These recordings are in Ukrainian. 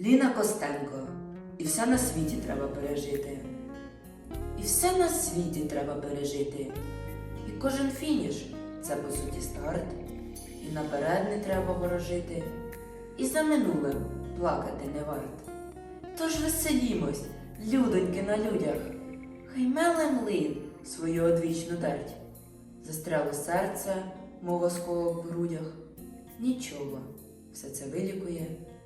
Ліна Костенко. І все на світі треба пережити. І все на світі треба пережити. І кожен фініш це по суті старт. І наперед не треба ворожити. І за минулим плакати не варт. Тож веселімось, людоньки на людях, хай меле млин свою одвічну дерть. Застряло серце, мов осколок в грудях. Нічого, все це вилікує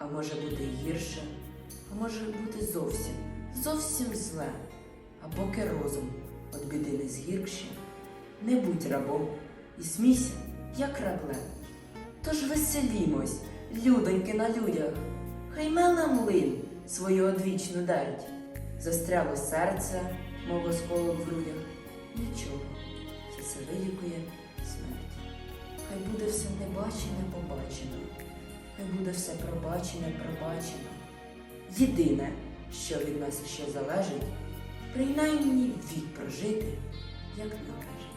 а може бути гірше, а може бути зовсім, зовсім зле. А поки розум від біди не згіркше, не будь рабом і смійся, як рабле. Тож веселімось, людоньки на людях, хай меле млин свою одвічну дерть. Застряло серце, мов осколок в грудях. Нічого, все це вилікує смерть. Хай буде все небачене побачено, хай буде все пробачене пробачено. Єдине, що від нас ще залежить, принаймні вік прожити, як належить.